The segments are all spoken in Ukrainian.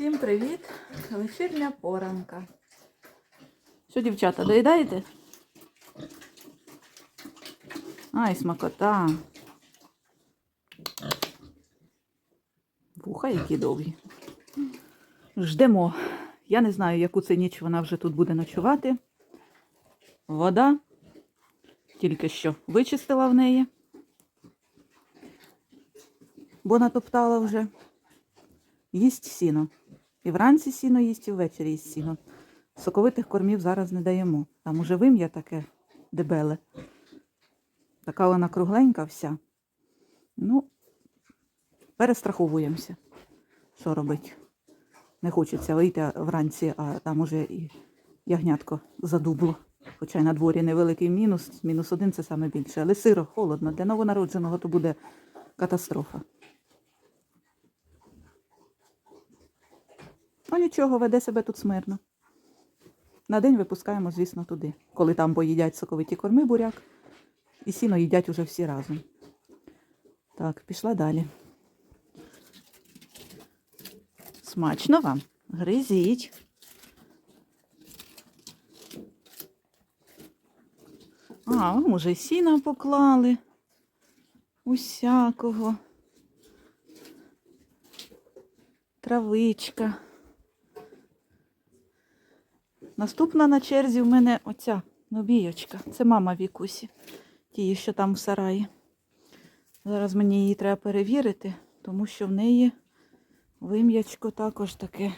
Всім привіт! Вечірня поранка. Що, дівчата, доїдаєте? Ай, смакота. Вуха які довгі. Ждемо. Я не знаю, яку це ніч вона вже тут буде ночувати. Вода. Тільки що вичистила в неї. Бо натоптала вже. Їсть сіно. І вранці сіно їсть, і ввечері їсть сіно. Соковитих кормів зараз не даємо. Там уже вим'я таке дебеле. Така вона кругленька вся. Ну, перестраховуємося. Що робити? Не хочеться вийти вранці, а там уже і ягнятко задубло. Хоча й на дворі невеликий мінус, мінус один це саме більше. Але сиро, холодно. Для новонародженого то буде катастрофа. Ну нічого, веде себе тут смирно. На день випускаємо, звісно, туди, коли там поїдять соковиті корми буряк, і сіно їдять уже всі разом. Так, пішла далі. Смачно вам. Гризіть. А, вам уже сіна поклали. Усякого. Травичка. Наступна на черзі в мене оця нобійочка. Це мама Вікусі. Тієї, що там в сараї. Зараз мені її треба перевірити, тому що в неї вим'ячко також таке.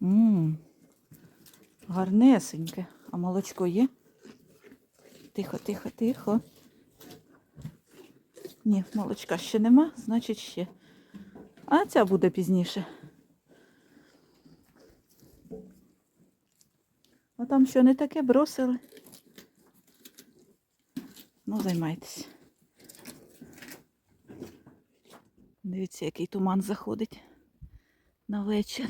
Ммм, гарнесеньке. А молочко є? Тихо, тихо, тихо. Ні, молочка ще нема, значить ще. А ця буде пізніше. А там що не таке бросили? Ну, займайтесь. Дивіться, який туман заходить на вечір.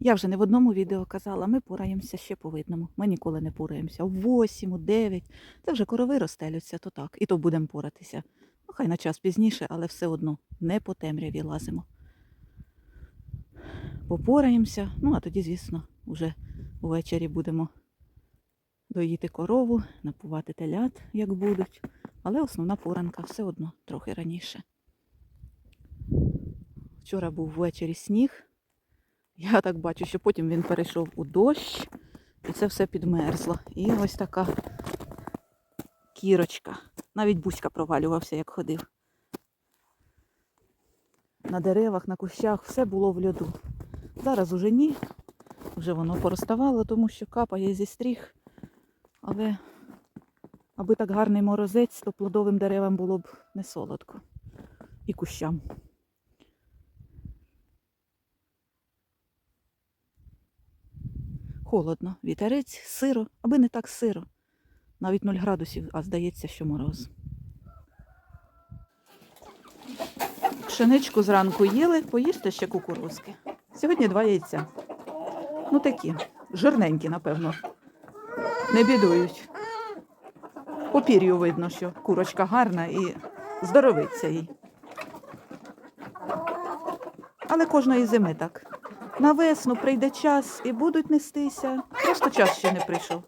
Я вже не в одному відео казала, ми пораємося ще по видному. Ми ніколи не пораємося. У 8, у 9. Це вже корови розстелються, то так. І то будемо поратися. Ну, хай на час пізніше, але все одно не по темряві лазимо. Попораємося, ну а тоді, звісно, вже увечері будемо доїти корову, напувати телят, як будуть. Але основна поранка все одно трохи раніше. Вчора був ввечері сніг. Я так бачу, що потім він перейшов у дощ, і це все підмерзло. І ось така кірочка. Навіть бузька провалювався, як ходив. На деревах, на кущах все було в льоду. Зараз уже ні. Вже воно пороставало, тому що капає зі стріх. Але аби так гарний морозець, то плодовим деревам було б не солодко. І кущам. Холодно, вітерець, сиро, аби не так сиро. Навіть 0 градусів, а здається, що мороз. Пшеничку зранку їли, поїсти ще кукурузки. Сьогодні два яйця. Ну такі, жирненькі, напевно. Не бідують. По пір'ю видно, що курочка гарна і здоровиться їй. Але кожної зими так. На весну прийде час і будуть нестися. Просто час ще не прийшов.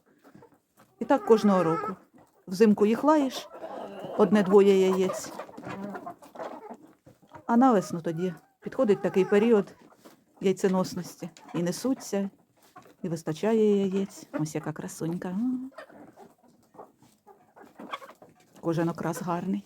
І так кожного року. Взимку їх лаєш, одне-двоє яєць. А на весну тоді підходить такий період яйценосності. І несуться, і вистачає яєць. Ось яка красунька. Кожен окрас гарний.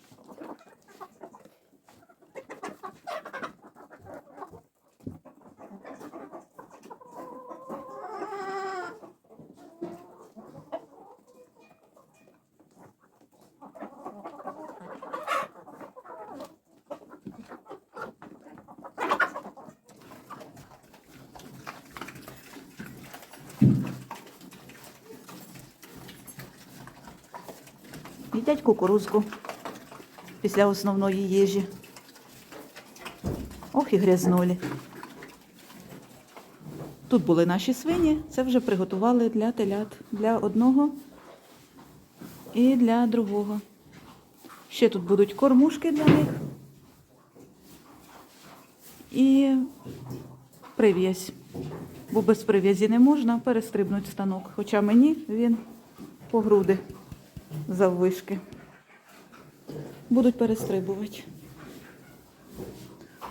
Їдять кукурузку після основної їжі. Ох і грязнулі. Тут були наші свині, це вже приготували для телят, для одного і для другого. Ще тут будуть кормушки для них. і прив'язь. Бо без прив'язі не можна перестрибнути станок. Хоча мені він по груди заввишки. Будуть перестрибувати.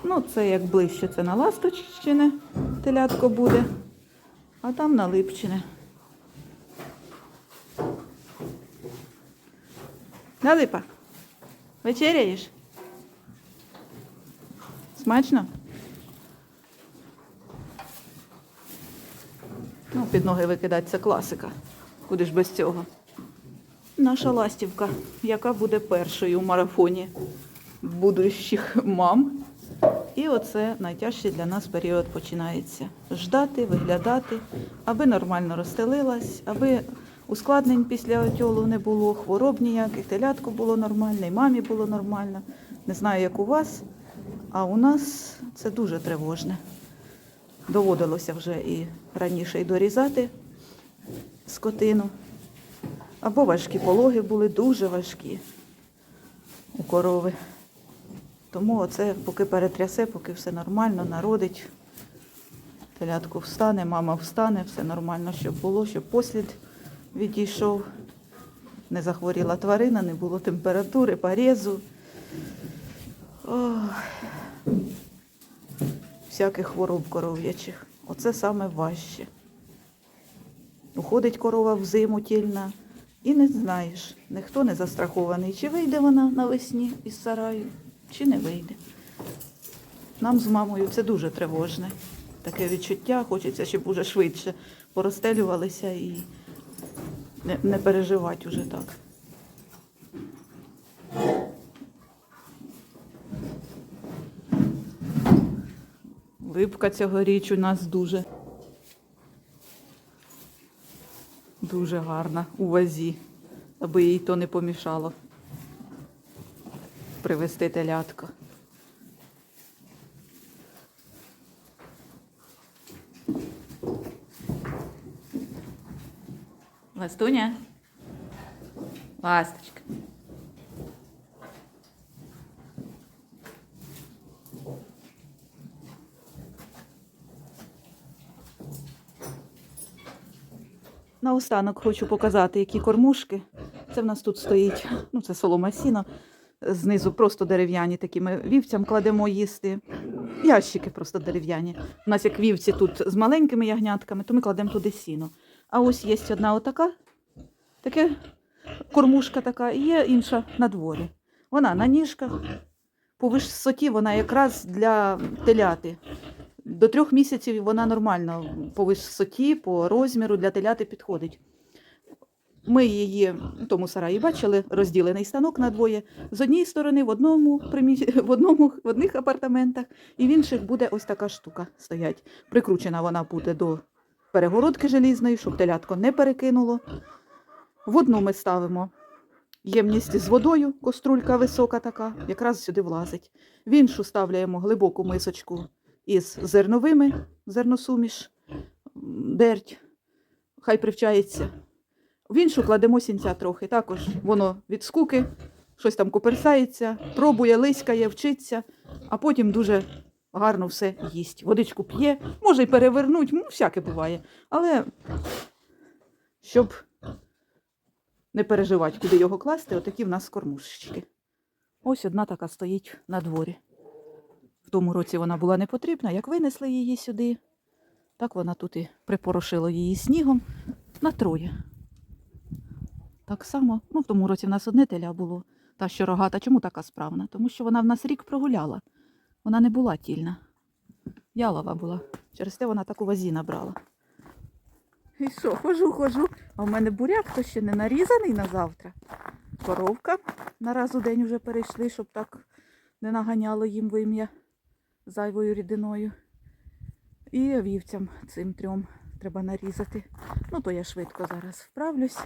Ну, це як ближче, це на Ласточчине телятко буде, а там на Липчине. Да, Липа? Вечеряєш? Смачно? Ну, під ноги викидати це класика. Куди ж без цього? Наша ластівка, яка буде першою в марафоні будущих мам. І оце найтяжчий для нас період починається. Ждати, виглядати, аби нормально розстелилась, аби ускладнень після отьолу не було, хвороб ніяких, телятку було нормально, і мамі було нормально. Не знаю, як у вас, а у нас це дуже тривожне. Доводилося вже і раніше й дорізати скотину. Або важкі пологи були дуже важкі у корови. Тому оце поки перетрясе, поки все нормально, народить. Телятко встане, мама встане, все нормально, щоб було, щоб послід відійшов. Не захворіла тварина, не було температури, порезу. Ох. Всяких хвороб коров'ячих. Оце саме важче. Уходить корова в зиму тільна, і не знаєш, ніхто не застрахований, чи вийде вона навесні із сараю, чи не вийде. Нам з мамою це дуже тривожне. Таке відчуття, хочеться, щоб уже швидше порозстелювалися і не, не переживати уже так. Липка цьогоріч у нас дуже. Дуже гарна у вазі, аби їй то не помішало привезти телятко. Ластуня? Ласточка. Наостанок хочу показати, які кормушки. Це в нас тут стоїть, ну це солома сіно. Знизу просто дерев'яні такі. Ми вівцям кладемо їсти. Ящики просто дерев'яні. У нас як вівці тут з маленькими ягнятками, то ми кладемо туди сіно. А ось є одна отака, таке кормушка така, і є інша на дворі. Вона на ніжках, по висоті вона якраз для теляти. До трьох місяців вона нормально по висоті, по розміру для теляти підходить. Ми її в тому сараї бачили, розділений станок на двоє. З однієї сторони в одному, в одному в одних апартаментах, і в інших буде ось така штука стоять. Прикручена вона буде до перегородки желізної, щоб телятко не перекинуло. В одну ми ставимо ємність з водою, кострулька висока така, якраз сюди влазить. В іншу ставляємо глибоку мисочку із зерновими, зерносуміш, дерть, хай привчається. В іншу кладемо сінця трохи. Також воно від скуки, щось там коперсається, пробує, лиськає, вчиться, а потім дуже гарно все їсть. Водичку п'є, може й перевернуть, ну, всяке буває. Але щоб не переживати, куди його класти, отакі в нас кормушечки. Ось одна така стоїть на дворі. В тому році вона була не потрібна, як винесли її сюди, так вона тут і припорошила її снігом на троє. Так само, ну в тому році в нас одне теля було, та що рогата. Чому така справна? Тому що вона в нас рік прогуляла. Вона не була тільна. Ялова була. Через те вона таку вазі набрала. І що, хожу, хожу. А в мене буряк то ще не нарізаний на завтра. Коровка на раз у день вже перейшли, щоб так не наганяло їм вим'я зайвою рідиною. І вівцям цим трьом треба нарізати. Ну, то я швидко зараз вправлюсь.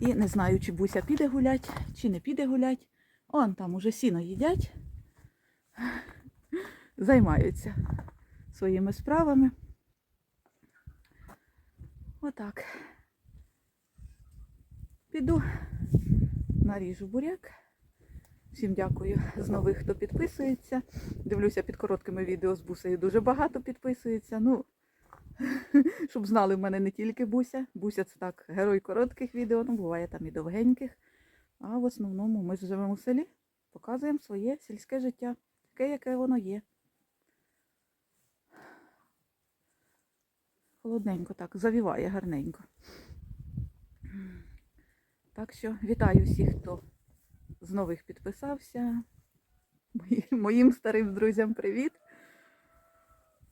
І не знаю, чи Буся піде гулять, чи не піде гулять. Он там уже сіно їдять, займаються своїми справами. Отак. Піду, наріжу буряк Всім дякую з нових, хто підписується. Дивлюся під короткими відео з бусею дуже багато підписується. Ну, щоб знали, в мене не тільки Буся. Буся це так, герой коротких відео, ну буває там і довгеньких. А в основному ми живемо в селі, показуємо своє сільське життя, таке, яке воно є. Холодненько так, завіває гарненько. Так що вітаю всіх, хто з нових підписався. Мої- Моїм старим друзям привіт.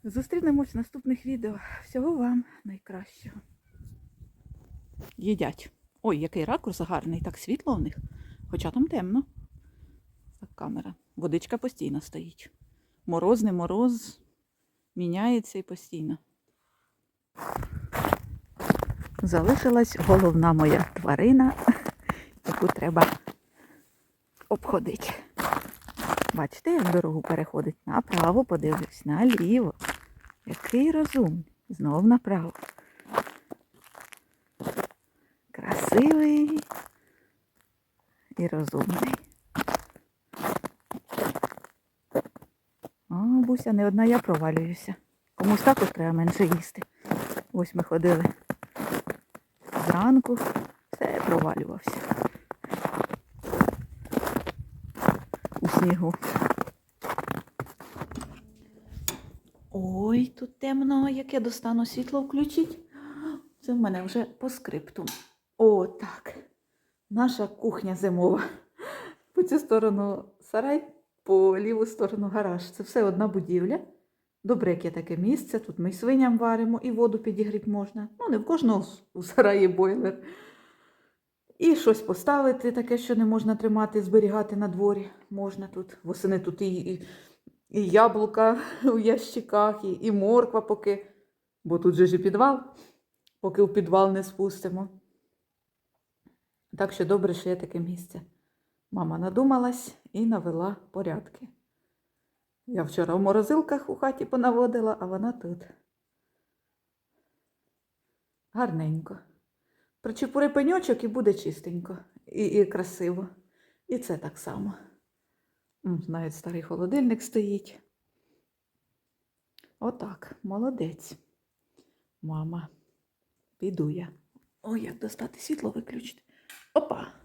Зустрінемось в наступних відео. Всього вам найкращого. Їдять. Ой, який ракурс гарний, так світло в них. Хоча там темно. Так, камера. Водичка постійно стоїть. Мороз, не мороз. Міняється і постійно. Залишилась головна моя тварина, яку треба обходити. Бачите, як дорогу переходить? Направо подивлюсь, наліво. Який розумний. Знов направо. Красивий і розумний. О, Буся, не одна я провалююся. Комусь також треба менше їсти. Ось ми ходили зранку, все провалювався. У снігу. Ой, тут темно, як я достану світло включить. Це в мене вже по скрипту. О, так. Наша кухня зимова. По цю сторону сарай, по ліву сторону гараж. Це все одна будівля. Добре, яке таке місце. Тут ми свиням варимо, і воду підігріти можна. Ну, не в кожного у сараї бойлер. І щось поставити, таке, що не можна тримати, зберігати на дворі. Можна тут. Восени тут і, і, і яблука у ящиках, і, і морква поки. Бо тут же ж і підвал, поки у підвал не спустимо. Так що добре, що є таке місце. Мама надумалась і навела порядки. Я вчора в морозилках у хаті понаводила, а вона тут. Гарненько. Причепури пеньочок і буде чистенько. І, і красиво. І це так само. Навіть старий холодильник стоїть. Отак, молодець. Мама. Піду я. Ой, як достати світло виключити. Опа!